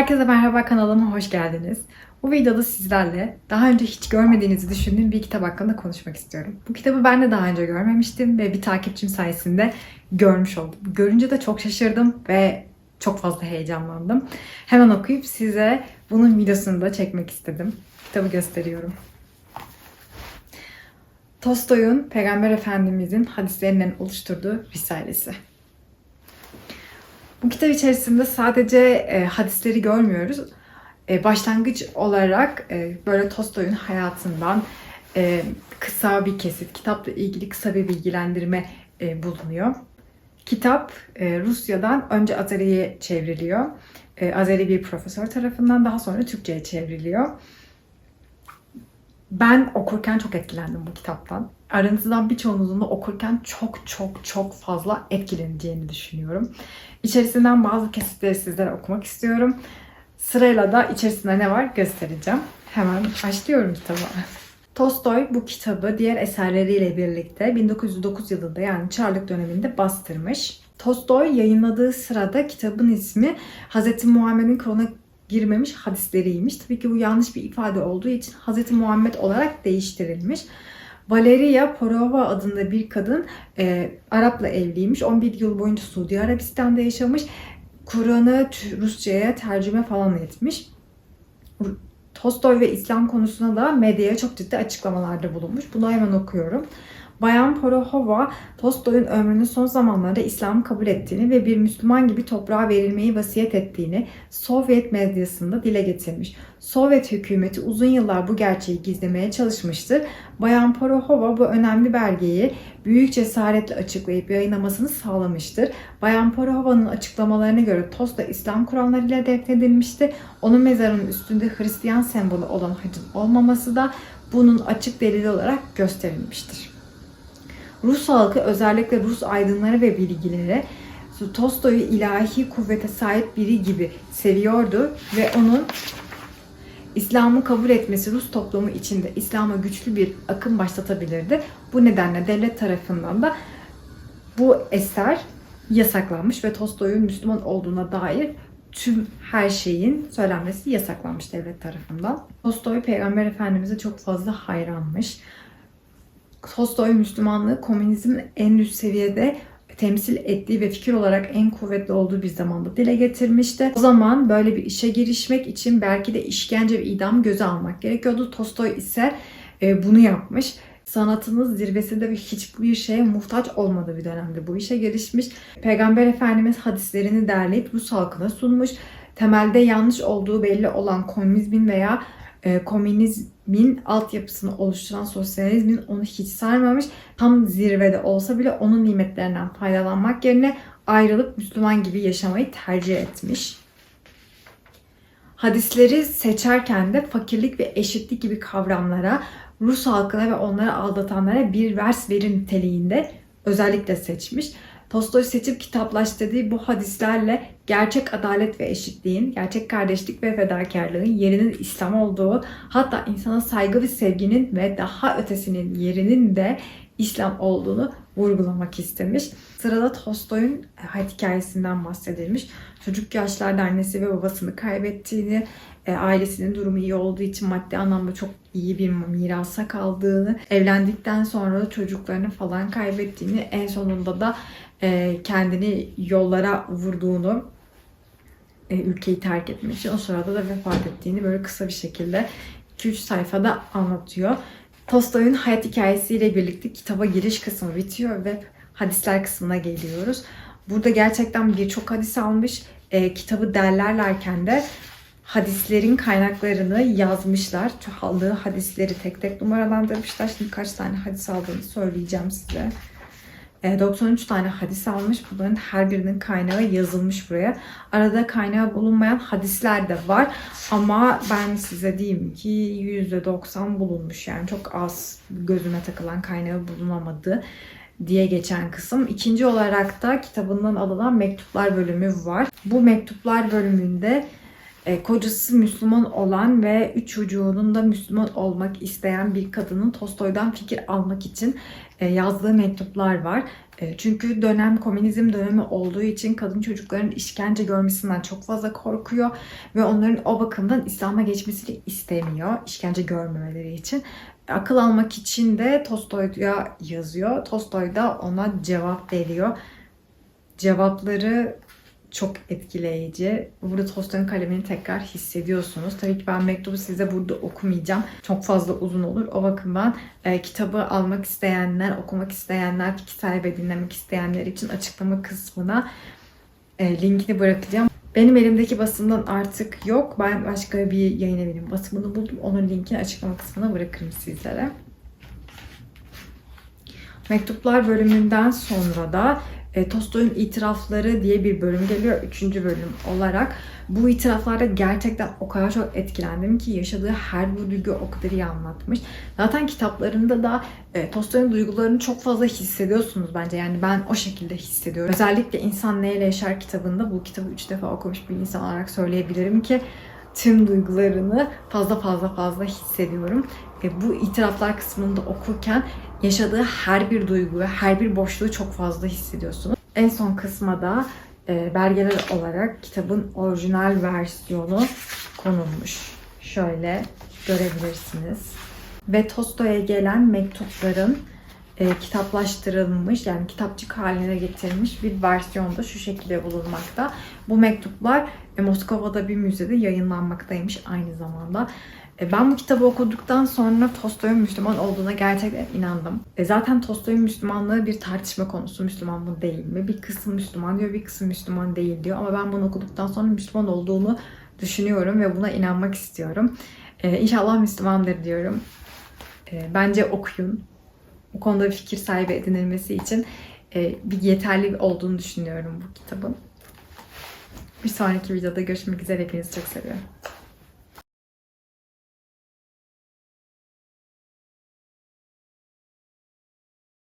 Herkese merhaba kanalıma hoş geldiniz. Bu videoda sizlerle daha önce hiç görmediğinizi düşündüğüm bir kitap hakkında konuşmak istiyorum. Bu kitabı ben de daha önce görmemiştim ve bir takipçim sayesinde görmüş oldum. Görünce de çok şaşırdım ve çok fazla heyecanlandım. Hemen okuyup size bunun videosunu da çekmek istedim. Kitabı gösteriyorum. Tolstoy'un Peygamber Efendimizin hadislerinden oluşturduğu Risalesi. Bu kitap içerisinde sadece e, hadisleri görmüyoruz. E, başlangıç olarak e, böyle Tolstoy'un hayatından e, kısa bir kesit, kitapla ilgili kısa bir bilgilendirme e, bulunuyor. Kitap e, Rusya'dan önce Azeri'ye çevriliyor. E, Azeri bir profesör tarafından daha sonra Türkçe'ye çevriliyor. Ben okurken çok etkilendim bu kitaptan. Aranızdan birçoğunuzun da okurken çok çok çok fazla etkileneceğini düşünüyorum. İçerisinden bazı kesitleri sizlere okumak istiyorum. Sırayla da içerisinde ne var göstereceğim. Hemen başlıyorum kitaba. Tolstoy bu kitabı diğer eserleriyle birlikte 1909 yılında yani Çarlık döneminde bastırmış. Tolstoy yayınladığı sırada kitabın ismi Hz. Muhammed'in koluna girmemiş hadisleriymiş. Tabii ki bu yanlış bir ifade olduğu için Hz. Muhammed olarak değiştirilmiş. Valeria Porova adında bir kadın e, Arap'la evliymiş. 11 yıl boyunca Suudi Arabistan'da yaşamış. Kur'an'ı Rusça'ya tercüme falan etmiş. Tolstoy ve İslam konusunda da medyaya çok ciddi açıklamalarda bulunmuş. Bunu hemen okuyorum. Bayan Porohova, Tolstoy'un ömrünün son zamanlarda İslam'ı kabul ettiğini ve bir Müslüman gibi toprağa verilmeyi vasiyet ettiğini Sovyet medyasında dile getirmiş. Sovyet hükümeti uzun yıllar bu gerçeği gizlemeye çalışmıştır. Bayan Porohova bu önemli belgeyi büyük cesaretle açıklayıp yayınlamasını sağlamıştır. Bayan Porohova'nın açıklamalarına göre Tolstoy İslam Kur'anlarıyla defnedilmişti. Onun mezarının üstünde Hristiyan sembolü olan hacın olmaması da bunun açık delili olarak gösterilmiştir. Rus halkı özellikle Rus aydınları ve bilgileri Tolstoy'u ilahi kuvvete sahip biri gibi seviyordu ve onun İslam'ı kabul etmesi Rus toplumu içinde İslam'a güçlü bir akım başlatabilirdi. Bu nedenle devlet tarafından da bu eser yasaklanmış ve Tolstoy'un Müslüman olduğuna dair tüm her şeyin söylenmesi yasaklanmış devlet tarafından. Tolstoy Peygamber Efendimiz'e çok fazla hayranmış. Tolstoy Müslümanlığı komünizmin en üst seviyede temsil ettiği ve fikir olarak en kuvvetli olduğu bir zamanda dile getirmişti. O zaman böyle bir işe girişmek için belki de işkence ve idam göze almak gerekiyordu. Tolstoy ise e, bunu yapmış. Sanatının zirvesinde ve hiçbir şeye muhtaç olmadığı bir dönemde bu işe girişmiş. Peygamber Efendimiz hadislerini derleyip Rus halkına sunmuş. Temelde yanlış olduğu belli olan komünizmin veya e, komünizmin altyapısını oluşturan sosyalizmin onu hiç sarmamış. Tam zirvede olsa bile onun nimetlerinden faydalanmak yerine ayrılıp Müslüman gibi yaşamayı tercih etmiş. Hadisleri seçerken de fakirlik ve eşitlik gibi kavramlara, Rus halkına ve onları aldatanlara bir vers verin niteliğinde özellikle seçmiş. Tolstoy seçip kitaplaştırdığı bu hadislerle gerçek adalet ve eşitliğin, gerçek kardeşlik ve fedakarlığın yerinin İslam olduğu, hatta insana saygı ve sevginin ve daha ötesinin yerinin de İslam olduğunu vurgulamak istemiş. Sırada Tolstoy'un hayat hikayesinden bahsedilmiş. Çocuk yaşlarda annesi ve babasını kaybettiğini, e, ailesinin durumu iyi olduğu için maddi anlamda çok iyi bir mirasa kaldığını, evlendikten sonra çocuklarını falan kaybettiğini, en sonunda da e, kendini yollara vurduğunu, e, ülkeyi terk etmek için o sırada da vefat ettiğini böyle kısa bir şekilde 2-3 sayfada anlatıyor. Tolstoy'un hayat hikayesiyle birlikte kitaba giriş kısmı bitiyor ve hadisler kısmına geliyoruz. Burada gerçekten birçok hadis almış. E, kitabı derlerlerken de hadislerin kaynaklarını yazmışlar. Aldığı hadisleri tek tek numaralandırmışlar. Şimdi kaç tane hadis aldığını söyleyeceğim size. 93 tane hadis almış. Bunların her birinin kaynağı yazılmış buraya. Arada kaynağı bulunmayan hadisler de var. Ama ben size diyeyim ki %90 bulunmuş. Yani çok az gözüme takılan kaynağı bulunamadı diye geçen kısım. İkinci olarak da kitabından alınan mektuplar bölümü var. Bu mektuplar bölümünde E, kocası Müslüman olan ve üç çocuğunun da Müslüman olmak isteyen bir kadının Tolstoy'dan fikir almak için e, yazdığı mektuplar var. E, çünkü dönem komünizm dönemi olduğu için kadın çocukların işkence görmesinden çok fazla korkuyor ve onların o bakımdan İslam'a geçmesini istemiyor işkence görmemeleri için. Akıl almak için de Tolstoy'a yazıyor. Tolstoy da ona cevap veriyor. Cevapları çok etkileyici. Burada Tolstoy'un kalemini tekrar hissediyorsunuz. Tabii ki ben mektubu size burada okumayacağım. Çok fazla uzun olur. O bakımdan e, kitabı almak isteyenler, okumak isteyenler, fikir sahibi dinlemek isteyenler için açıklama kısmına e, linkini bırakacağım. Benim elimdeki basımdan artık yok. Ben başka bir yayın evinin basımını buldum. Onun linkini açıklama kısmına bırakırım sizlere. Mektuplar bölümünden sonra da e, Tolstoy'un itirafları diye bir bölüm geliyor. Üçüncü bölüm olarak. Bu itiraflarda gerçekten o kadar çok etkilendim ki yaşadığı her bir duygu o kadar iyi anlatmış. Zaten kitaplarında da e, Tolstoy'un duygularını çok fazla hissediyorsunuz bence. Yani ben o şekilde hissediyorum. Özellikle İnsan Neyle Yaşar kitabında bu kitabı üç defa okumuş bir insan olarak söyleyebilirim ki tüm duygularını fazla fazla fazla hissediyorum. E, bu itiraflar kısmında okurken yaşadığı her bir duyguyu, her bir boşluğu çok fazla hissediyorsunuz. En son kısma da e, belgeler olarak kitabın orijinal versiyonu konulmuş. Şöyle görebilirsiniz. Ve Tolstoy'a gelen mektupların e, kitaplaştırılmış yani kitapçık haline getirilmiş bir versiyonda şu şekilde bulunmakta. Bu mektuplar e, Moskova'da bir müzede yayınlanmaktaymış aynı zamanda. E, Ben bu kitabı okuduktan sonra Tolstoy'un Müslüman olduğuna gerçekten inandım. E, Zaten Tolstoy'un Müslümanlığı bir tartışma konusu. Müslüman mı değil mi? Bir kısım Müslüman diyor, bir kısım Müslüman değil diyor. Ama ben bunu okuduktan sonra Müslüman olduğunu düşünüyorum ve buna inanmak istiyorum. E, İnşallah Müslümandır diyorum. E, Bence okuyun. Bu konuda bir fikir sahibi edinilmesi için e, bir yeterli olduğunu düşünüyorum bu kitabın. Bir sonraki videoda görüşmek üzere. Hepinizi çok seviyorum.